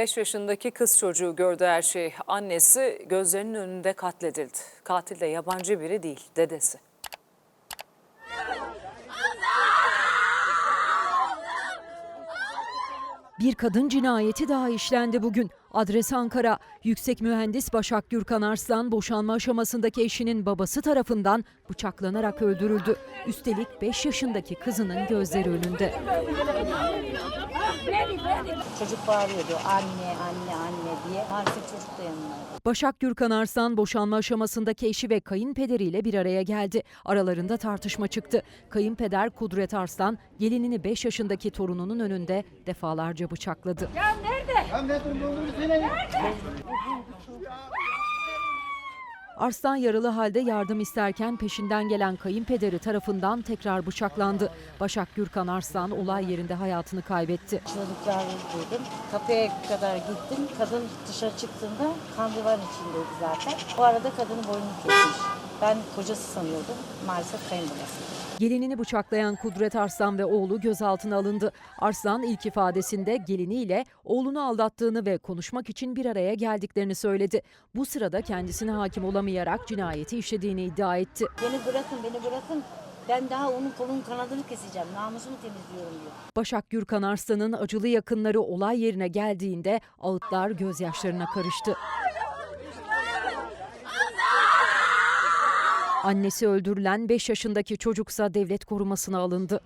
5 yaşındaki kız çocuğu gördü her şey. Annesi gözlerinin önünde katledildi. Katil de yabancı biri değil, dedesi. Bir kadın cinayeti daha işlendi bugün. Adres Ankara. Yüksek mühendis Başak Gürkan Arslan boşanma aşamasındaki eşinin babası tarafından bıçaklanarak öldürüldü. Üstelik 5 yaşındaki kızının gözleri önünde. Çocuk bağırıyordu anne anne anne diye. Maalesef çocuk da yanındaydı. Başak Gürkan Arslan boşanma aşamasındaki eşi ve kayınpederiyle bir araya geldi. Aralarında tartışma çıktı. Kayınpeder Kudret Arslan gelinini 5 yaşındaki torununun önünde defalarca bıçakladı. Arslan yaralı halde yardım isterken peşinden gelen kayınpederi tarafından tekrar bıçaklandı. Başak Gürkan Arslan olay yerinde hayatını kaybetti. Çığlıklar duydum. Kapıya kadar gittim. Kadın dışarı çıktığında kan divarın içindeydi zaten. O arada kadının boynunu kesmiş. Ben kocası sanıyordum. Maalesef kayınbabası. Gelinini bıçaklayan Kudret Arslan ve oğlu gözaltına alındı. Arslan ilk ifadesinde geliniyle oğlunu aldattığını ve konuşmak için bir araya geldiklerini söyledi. Bu sırada kendisine hakim olamayarak cinayeti işlediğini iddia etti. Beni bırakın beni bırakın. Ben daha onun kolunun kanadını keseceğim. Namusumu temizliyorum diyor. Başak Gürkan Arslan'ın acılı yakınları olay yerine geldiğinde ağıtlar gözyaşlarına karıştı. Annesi öldürülen 5 yaşındaki çocuksa devlet korumasına alındı.